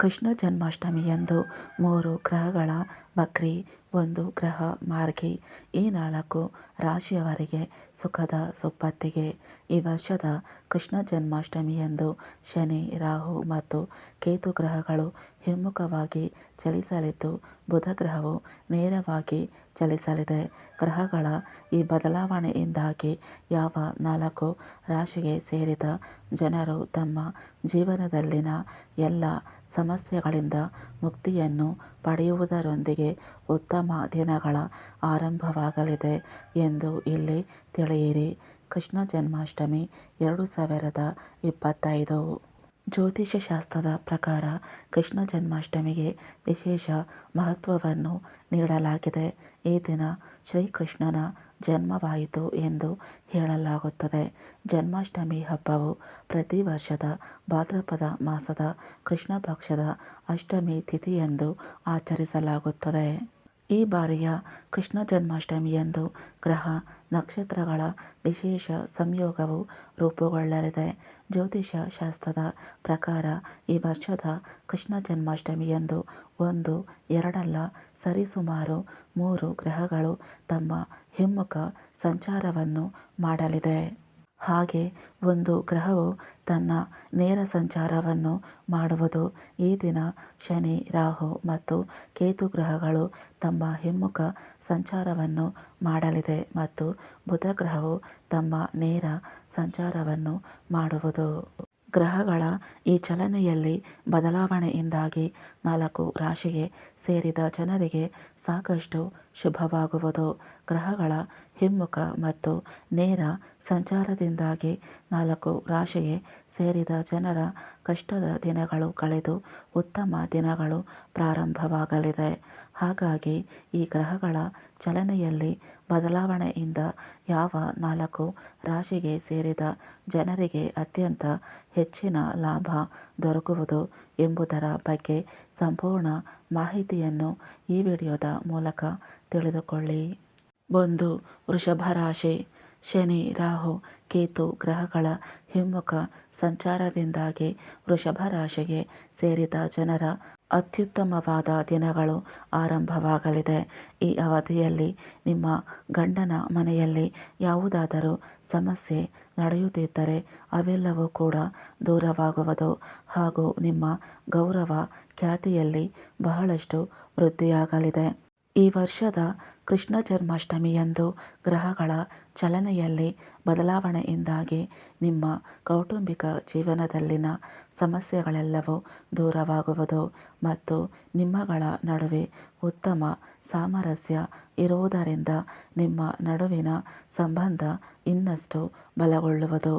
ಕೃಷ್ಣ ಜನ್ಮಾಷ್ಟಮಿಯಂದು ಮೂರು ಗ್ರಹಗಳ ವಕ್ರಿ ಒಂದು ಗ್ರಹ ಮಾರ್ಗಿ ಈ ನಾಲ್ಕು ರಾಶಿಯವರಿಗೆ ಸುಖದ ಸುಪ್ಪತ್ತಿಗೆ ಈ ವರ್ಷದ ಕೃಷ್ಣ ಜನ್ಮಾಷ್ಟಮಿಯಂದು ಶನಿ, ರಾಹು ಮತ್ತು ಕೇತು ಗ್ರಹಗಳು ಹಿಮ್ಮುಖವಾಗಿ ಚಲಿಸಲಿದ್ದು, ಬುಧ ಗ್ರಹವು ನೇರವಾಗಿ ಚಲಿಸಲಿದೆ. ಗ್ರಹಗಳ ಈ ಬದಲಾವಣೆಯಿಂದಾಗಿ ಯಾವ ನಾಲ್ಕು ರಾಶಿಗೆ ಸೇರಿದ ಜನರು ತಮ್ಮ ಜೀವನದಲ್ಲಿನ ಎಲ್ಲ ಸಮಸ್ಯೆಗಳಿಂದ ಮುಕ್ತಿಯನ್ನು ಪಡೆಯುವುದರೊಂದಿಗೆ ಉತ್ತಮ ದಿನಗಳ ಆರಂಭವಾಗಲಿದೆ ಎಂದು ಇಲ್ಲಿ ತಿಳಿಯಿರಿ. ಕೃಷ್ಣ ಜನ್ಮಾಷ್ಟಮಿ ಎರಡು ಸಾವಿರದ ಇಪ್ಪತ್ತೈದು. ಜ್ಯೋತಿಷ್ಯ ಶಾಸ್ತ್ರದ ಪ್ರಕಾರ ಕೃಷ್ಣ ಜನ್ಮಾಷ್ಟಮಿಗೆ ವಿಶೇಷ ಮಹತ್ವವನ್ನು ನೀಡಲಾಗಿದೆ. ಈ ದಿನ ಶ್ರೀಕೃಷ್ಣನ ಜನ್ಮವಾಯಿತು ಎಂದು ಹೇಳಲಾಗುತ್ತದೆ. ಜನ್ಮಾಷ್ಟಮಿ ಹಬ್ಬವು ಪ್ರತಿ ವರ್ಷದ ಭಾದ್ರಪದ ಮಾಸದ ಕೃಷ್ಣ ಪಕ್ಷದ ಅಷ್ಟಮಿ ತಿಥಿಯಂದು ಆಚರಿಸಲಾಗುತ್ತದೆ. ಈ ಬಾರಿಯ ಕೃಷ್ಣ ಜನ್ಮಾಷ್ಟಮಿಯಂದು ಗ್ರಹ, ನಕ್ಷತ್ರಗಳ ವಿಶೇಷ ಸಂಯೋಗವು ರೂಪುಗೊಳ್ಳಲಿದೆ. ಜ್ಯೋತಿಷ್ಯ ಶಾಸ್ತ್ರದ ಪ್ರಕಾರ ಈ ವರ್ಷದ ಕೃಷ್ಣ ಜನ್ಮಾಷ್ಟಮಿಯಂದು ಒಂದು, ಎರಡಲ್ಲ ಸರಿಸುಮಾರು ಮೂರು ಗ್ರಹಗಳು ತಮ್ಮ ಹಿಮ್ಮುಖ ಸಂಚಾರವನ್ನು ಮಾಡಲಿದೆ. ಹಾಗೆ ಒಂದು ಗ್ರಹವು ತನ್ನ ನೇರ ಸಂಚಾರವನ್ನು ಮಾಡುವುದು. ಈ ದಿನ ಶನಿ, ರಾಹು ಮತ್ತು ಕೇತು ಗ್ರಹಗಳು ತಮ್ಮ ಹಿಮ್ಮುಖ ಸಂಚಾರವನ್ನು ಮಾಡಲಿದೆ ಮತ್ತು ಬುಧ ಗ್ರಹವು ತಮ್ಮ ನೇರ ಸಂಚಾರವನ್ನು ಮಾಡುವುದು. ಗ್ರಹಗಳ ಈ ಚಲನೆಯಲ್ಲಿ ಬದಲಾವಣೆಯಿಂದಾಗಿ ನಾಲ್ಕು ರಾಶಿಗೆ ಸೇರಿದ ಜನರಿಗೆ ಸಾಕಷ್ಟು ಶುಭವಾಗುವುದು. ಗ್ರಹಗಳ ಹಿಮ್ಮುಖ ಮತ್ತು ನೇರ ಸಂಚಾರದಿಂದಾಗಿ ನಾಲ್ಕು ರಾಶಿಗೆ ಸೇರಿದ ಜನರ ಕಷ್ಟದ ದಿನಗಳು ಕಳೆದು ಉತ್ತಮ ದಿನಗಳು ಪ್ರಾರಂಭವಾಗಲಿದೆ. ಹಾಗಾಗಿ ಈ ಗ್ರಹಗಳ ಚಲನೆಯಲ್ಲಿ ಬದಲಾವಣೆಯಿಂದ ಯಾವ ನಾಲ್ಕು ರಾಶಿಗೆ ಸೇರಿದ ಜನರಿಗೆ ಅತ್ಯಂತ ಹೆಚ್ಚಿನ ಲಾಭ ದೊರಕುವುದು ಎಂಬುದರ ಬಗ್ಗೆ ಸಂಪೂರ್ಣ ಮಾಹಿತಿಯನ್ನು ಈ ವಿಡಿಯೋದ ಮೂಲಕ ತಿಳಿದುಕೊಳ್ಳಿ. ಒಂದು, ವೃಷಭ ರಾಶಿ. ಶನಿ, ರಾಹು, ಕೇತು, ಗ್ರಹಗಳ ಹಿಮ್ಮುಖ ಸಂಚಾರದಿಂದಾಗಿ ವೃಷಭ ರಾಶಿಗೆ ಸೇರಿದ ಜನರ ಅತ್ಯುತ್ತಮವಾದ ದಿನಗಳು ಆರಂಭವಾಗಲಿದೆ. ಈ ಅವಧಿಯಲ್ಲಿ ನಿಮ್ಮ ಗಂಡನ ಮನೆಯಲ್ಲಿ ಯಾವುದಾದರೂ ಸಮಸ್ಯೆ ನಡೆಯುತ್ತಿದ್ದರೆ ಅವೆಲ್ಲವೂ ಕೂಡ ದೂರವಾಗುವುದು ಹಾಗೂ ನಿಮ್ಮ ಗೌರವ ಖ್ಯಾತಿಯಲ್ಲಿ ಬಹಳಷ್ಟು ವೃದ್ಧಿಯಾಗಲಿದೆ. ಈ ವರ್ಷದ ಕೃಷ್ಣ ಜನ್ಮಾಷ್ಟಮಿಯಂದು ಗ್ರಹಗಳ ಚಲನೆಯಲ್ಲಿ ಬದಲಾವಣೆಯಿಂದಾಗಿ ನಿಮ್ಮ ಕೌಟುಂಬಿಕ ಜೀವನದಲ್ಲಿನ ಸಮಸ್ಯೆಗಳೆಲ್ಲವೂ ದೂರವಾಗುವುದು ಮತ್ತು ನಿಮ್ಮಗಳ ನಡುವೆ ಉತ್ತಮ ಸಾಮರಸ್ಯ ಇರುವುದರಿಂದ ನಿಮ್ಮ ನಡುವಿನ ಸಂಬಂಧ ಇನ್ನಷ್ಟು ಬಲಗೊಳ್ಳುವುದು.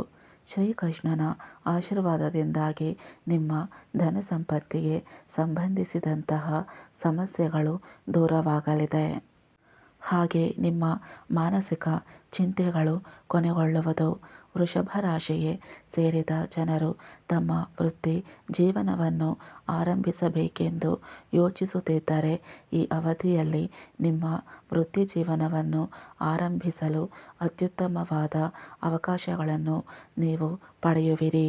ಶ್ರೀಕೃಷ್ಣನ ಆಶೀರ್ವಾದದಿಂದಾಗಿ ನಿಮ್ಮ ಧನ ಸಂಪತ್ತಿಗೆ ಸಂಬಂಧಿಸಿದಂತಹ ಸಮಸ್ಯೆಗಳು ದೂರವಾಗಲಿದೆ. ಹಾಗೆ ನಿಮ್ಮ ಮಾನಸಿಕ ಚಿಂತೆಗಳು ಕೊನೆಗೊಳ್ಳುವುದು ವೃಷಭ ರಾಶಿಗೆ ಸೇರಿದ ಜನರು ತಮ್ಮ ವೃತ್ತಿ ಜೀವನವನ್ನು ಆರಂಭಿಸಬೇಕೆಂದು ಯೋಚಿಸುತ್ತಿದ್ದರೆ, ಈ ಅವಧಿಯಲ್ಲಿ ನಿಮ್ಮ ವೃತ್ತಿ ಜೀವನವನ್ನು ಆರಂಭಿಸಲು ಅತ್ಯುತ್ತಮವಾದ ಅವಕಾಶಗಳನ್ನು ನೀವು ಪಡೆಯುವಿರಿ.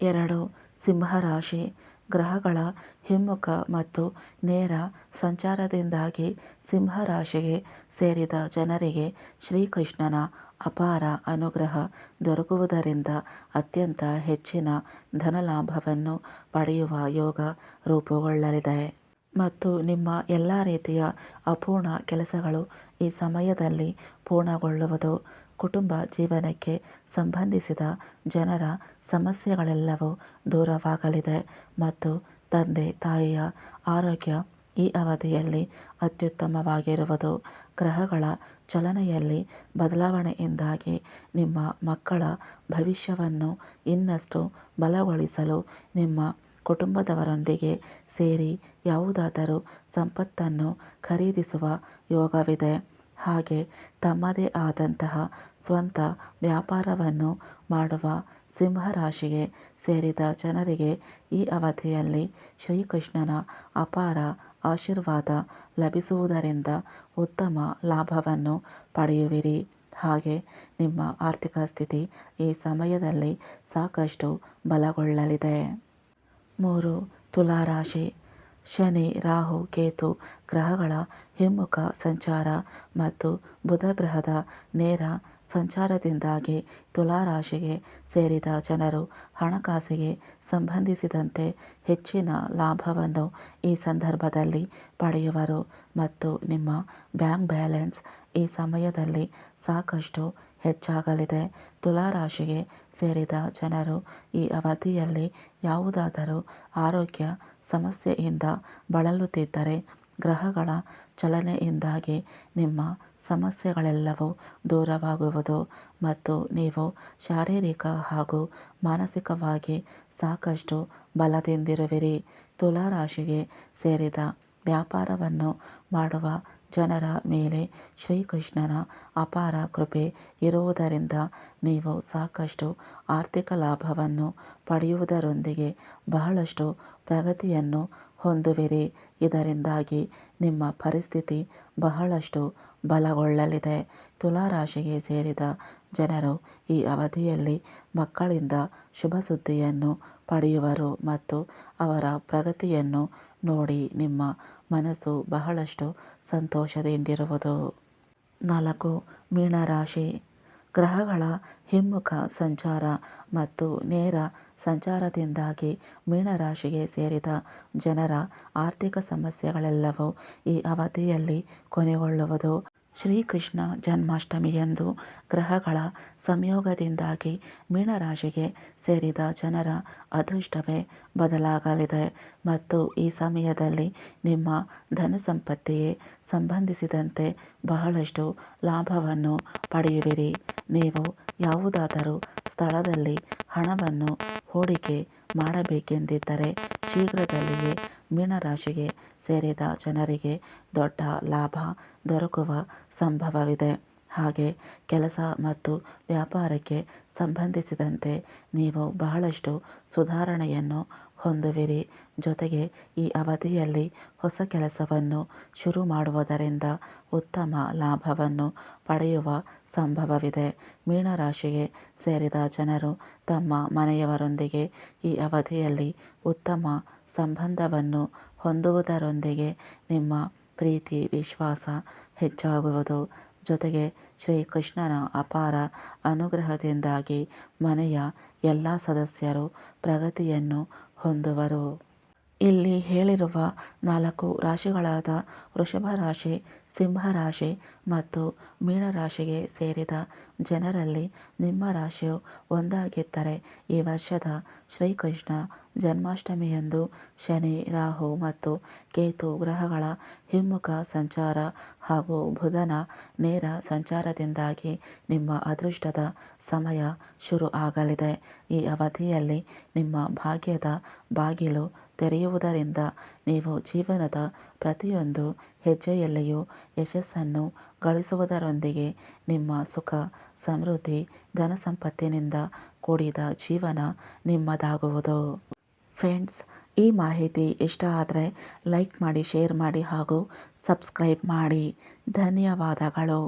ಎರಡು, ಸಿಂಹರಾಶಿ ಗ್ರಹಗಳ ಹಿಮ್ಮುಖ ಮತ್ತು ನೇರ ಸಂಚಾರದಿಂದಾಗಿ ಸಿಂಹರಾಶಿಗೆ ಸೇರಿದ ಜನರಿಗೆ ಶ್ರೀಕೃಷ್ಣನ ಅಪಾರ ಅನುಗ್ರಹ ದೊರಕುವುದರಿಂದ ಅತ್ಯಂತ ಹೆಚ್ಚಿನ ಧನಲಾಭವನ್ನು ಪಡೆಯುವ ಯೋಗ ರೂಪುಗೊಳ್ಳಲಿದೆ. ಮತ್ತು ನಿಮ್ಮ ಎಲ್ಲ ರೀತಿಯ ಅಪೂರ್ಣ ಕೆಲಸಗಳು ಈ ಸಮಯದಲ್ಲಿ ಪೂರ್ಣಗೊಳ್ಳುವುದು, ಕುಟುಂಬ ಜೀವನಕ್ಕೆ ಸಂಬಂಧಿಸಿದ ಜನರ ಸಮಸ್ಯೆಗಳೆಲ್ಲವೂ ದೂರವಾಗಲಿದೆ ಮತ್ತು ತಂದೆ ತಾಯಿಯ ಆರೋಗ್ಯ ಈ ಅವಧಿಯಲ್ಲಿ ಅತ್ಯುತ್ತಮವಾಗಿರುವುದು. ಗ್ರಹಗಳ ಚಲನೆಯಲ್ಲಿ ಬದಲಾವಣೆಯಿಂದಾಗಿ ನಿಮ್ಮ ಮಕ್ಕಳ ಭವಿಷ್ಯವನ್ನು ಇನ್ನಷ್ಟು ಬಲಗೊಳಿಸಲು ನಿಮ್ಮ ಕುಟುಂಬದವರೊಂದಿಗೆ ಸೇರಿ ಯಾವುದಾದರೂ ಸಂಪತ್ತನ್ನು ಖರೀದಿಸುವ ಯೋಗವಿದೆ. ಹಾಗೆ ತಮ್ಮದೇ ಆದಂತಹ ಸ್ವಂತ ವ್ಯಾಪಾರವನ್ನು ಮಾಡುವ ಸಿಂಹರಾಶಿಗೆ ಸೇರಿದ ಜನರಿಗೆ ಈ ಅವಧಿಯಲ್ಲಿ ಶ್ರೀಕೃಷ್ಣನ ಅಪಾರ ಆಶೀರ್ವಾದ ಲಭಿಸುವುದರಿಂದ ಉತ್ತಮ ಲಾಭವನ್ನು ಪಡೆಯುವಿರಿ. ಹಾಗೆ ನಿಮ್ಮ ಆರ್ಥಿಕ ಸ್ಥಿತಿ ಈ ಸಮಯದಲ್ಲಿ ಸಾಕಷ್ಟು ಬಲಗೊಳ್ಳಲಿದೆ. ಮೂರು, ತುಲಾರಾಶಿ. ಶನಿ, ರಾಹು, ಕೇತು, ಗ್ರಹಗಳ ಹಿಮ್ಮುಖ ಸಂಚಾರ ಮತ್ತು ಬುಧ ಗ್ರಹದ ನೇರ ಸಂಚಾರದಿಂದಾಗಿ ತುಲಾರಾಶಿಗೆ ಸೇರಿದ ಜನರು ಹಣಕಾಸಿಗೆ ಸಂಬಂಧಿಸಿದಂತೆ ಹೆಚ್ಚಿನ ಲಾಭವನ್ನು ಈ ಸಂದರ್ಭದಲ್ಲಿ ಪಡೆಯುವರು ಮತ್ತು ನಿಮ್ಮ ಬ್ಯಾಂಕ್ ಬ್ಯಾಲೆನ್ಸ್ ಈ ಸಮಯದಲ್ಲಿ ಸಾಕಷ್ಟು ಹೆಚ್ಚಾಗಲಿದೆ. ತುಲಾರಾಶಿಗೆ ಸೇರಿದ ಜನರು ಈ ಅವಧಿಯಲ್ಲಿ ಯಾವುದಾದರೂ ಆರೋಗ್ಯ ಸಮಸ್ಯೆಯಿಂದ ಬಳಲುತ್ತಿದ್ದರೆ, ಗ್ರಹಗಳ ಚಲನೆಯಿಂದಾಗಿ ನಿಮ್ಮ ಸಮಸ್ಯೆಗಳೆಲ್ಲವೂ ದೂರವಾಗುವುದು ಮತ್ತು ನೀವು ಶಾರೀರಿಕ ಹಾಗೂ ಮಾನಸಿಕವಾಗಿ ಸಾಕಷ್ಟು ಬಲದಿಂದಿರುವಿರಿ. ತುಲಾರಾಶಿಗೆ ಸೇರಿದ ವ್ಯಾಪಾರವನ್ನು ಮಾಡುವ ಜನರ ಮೇಲೆ ಶ್ರೀಕೃಷ್ಣನ ಅಪಾರ ಕೃಪೆ ಇರುವುದರಿಂದ ನೀವು ಸಾಕಷ್ಟು ಆರ್ಥಿಕ ಲಾಭವನ್ನು ಪಡೆಯುವುದರೊಂದಿಗೆ ಬಹಳಷ್ಟು ಪ್ರಗತಿಯನ್ನು ಹೊಂದುವಿರಿ. ಇದರಿಂದಾಗಿ ನಿಮ್ಮ ಪರಿಸ್ಥಿತಿ ಬಹಳಷ್ಟು ಬಲಗೊಳ್ಳಲಿದೆ. ತುಲಾರಾಶಿಗೆ ಸೇರಿದ ಜನರು ಈ ಅವಧಿಯಲ್ಲಿ ಮಕ್ಕಳಿಂದ ಶುಭ ಸುದ್ದಿಯನ್ನು ಪಡೆಯುವರು ಮತ್ತು ಅವರ ಪ್ರಗತಿಯನ್ನು ನೋಡಿ ನಿಮ್ಮ ಮನಸ್ಸು ಬಹಳಷ್ಟು ಸಂತೋಷದಿಂದಿರುವುದು. ನಾಲ್ಕು, ಮೀನರಾಶಿ. ಗ್ರಹಗಳ ಹಿಮ್ಮುಖ ಸಂಚಾರ ಮತ್ತು ನೇರ ಸಂಚಾರದಿಂದಾಗಿ ಮೀನರಾಶಿಗೆ ಸೇರಿದ ಜನರ ಆರ್ಥಿಕ ಸಮಸ್ಯೆಗಳೆಲ್ಲವೂ ಈ ಅವಧಿಯಲ್ಲಿ ಕೊನೆಗೊಳ್ಳುವುದು. ಶ್ರೀಕೃಷ್ಣ ಜನ್ಮಾಷ್ಟಮಿಯಂದು ಗ್ರಹಗಳ ಸಂಯೋಗದಿಂದಾಗಿ ಮೀನರಾಶಿಗೆ ಸೇರಿದ ಜನರ ಅದೃಷ್ಟವೇ ಬದಲಾಗಲಿದೆ ಮತ್ತು ಈ ಸಮಯದಲ್ಲಿ ನಿಮ್ಮ ಧನಸಂಪತ್ತಿಗೆ ಸಂಬಂಧಿಸಿದಂತೆ ಬಹಳಷ್ಟು ಲಾಭವನ್ನು ಪಡೆಯುವಿರಿ. ನೀವು ಯಾವುದಾದರೂ ಸ್ಥಳದಲ್ಲಿ ಹಣವನ್ನು ಹೂಡಿಕೆ ಮಾಡಬೇಕೆಂದಿದ್ದರೆ ಶೀಘ್ರದಲ್ಲಿಯೇ ಮೀನರಾಶಿಗೆ ಸೇರಿದ ಜನರಿಗೆ ದೊಡ್ಡ ಲಾಭ ದೊರಕುವ ಸಂಭವವಿದೆ. ಹಾಗೆ ಕೆಲಸ ಮತ್ತು ವ್ಯಾಪಾರಕ್ಕೆ ಸಂಬಂಧಿಸಿದಂತೆ ನೀವು ಬಹಳಷ್ಟು ಸುಧಾರಣೆಯನ್ನು ಹೊಂದುವಿರಿ. ಜೊತೆಗೆ ಈ ಅವಧಿಯಲ್ಲಿ ಹೊಸ ಕೆಲಸವನ್ನು ಶುರು ಮಾಡುವುದರಿಂದ ಉತ್ತಮ ಲಾಭವನ್ನು ಪಡೆಯುವ ಸಂಭವವಿದೆ. ಮೀನರಾಶಿಗೆ ಸೇರಿದ ಜನರು ತಮ್ಮ ಮನೆಯವರೊಂದಿಗೆ ಈ ಅವಧಿಯಲ್ಲಿ ಉತ್ತಮ ಸಂಬಂಧವನ್ನು ಹೊಂದುವುದರೊಂದಿಗೆ ನಿಮ್ಮ ಪ್ರೀತಿ, ವಿಶ್ವಾಸ ಹೆಚ್ಚಾಗುವುದು. ಜೊತೆಗೆ ಶ್ರೀಕೃಷ್ಣನ ಅಪಾರ ಅನುಗ್ರಹದಿಂದಾಗಿ ಮನೆಯ ಎಲ್ಲ ಸದಸ್ಯರು ಪ್ರಗತಿಯನ್ನು ಹೊಂದುವರು. ಇಲ್ಲಿ ಹೇಳಿರುವ ನಾಲ್ಕು ರಾಶಿಗಳಾದ ವೃಷಭ ರಾಶಿ ಸಿಂಹ ರಾಶಿ ಮತ್ತು ಮೀನ ರಾಶಿಗೆ ಸೇರಿದ ಜನರಲ್ಲಿ ನಿಮ್ಮ ರಾಶಿಯು ಒಂದಾಗಿದ್ದರೆ ಈ ವರ್ಷದ ಶ್ರೀಕೃಷ್ಣ ಜನ್ಮಾಷ್ಟಮಿಯಂದು ಶನಿ, ರಾಹು ಮತ್ತು ಕೇತು ಗ್ರಹಗಳ ಹಿಮ್ಮುಖ ಸಂಚಾರ ಹಾಗೂ ಬುಧನ ನೇರ ಸಂಚಾರದಿಂದಾಗಿ ನಿಮ್ಮ ಅದೃಷ್ಟದ ಸಮಯ ಶುರು ಆಗಲಿದೆ ಈ ಅವಧಿಯಲ್ಲಿ ನಿಮ್ಮ ಭಾಗ್ಯದ ಬಾಗಿಲು ತೆರೆಯುವುದರಿಂದ ನೀವು ಜೀವನದ ಪ್ರತಿಯೊಂದು ಹೆಜ್ಜೆಯಲ್ಲಿಯೂ ಯಶಸ್ಸನ್ನು ಗಳಿಸುವುದರೊಂದಿಗೆ ನಿಮ್ಮ ಸುಖ, ಸಮೃದ್ಧಿ, ಧನಸಂಪತ್ತಿನಿಂದ ಕೂಡಿದ ಜೀವನ ನಿಮ್ಮದಾಗುವುದು. ಫ್ರೆಂಡ್ಸ್, ಈ ಮಾಹಿತಿ ಇಷ್ಟ ಆದರೆ ಲೈಕ್ ಮಾಡಿ, ಶೇರ್ ಮಾಡಿ ಹಾಗೂ ಸಬ್ಸ್ಕ್ರೈಬ್ ಮಾಡಿ. ಧನ್ಯವಾದಗಳು.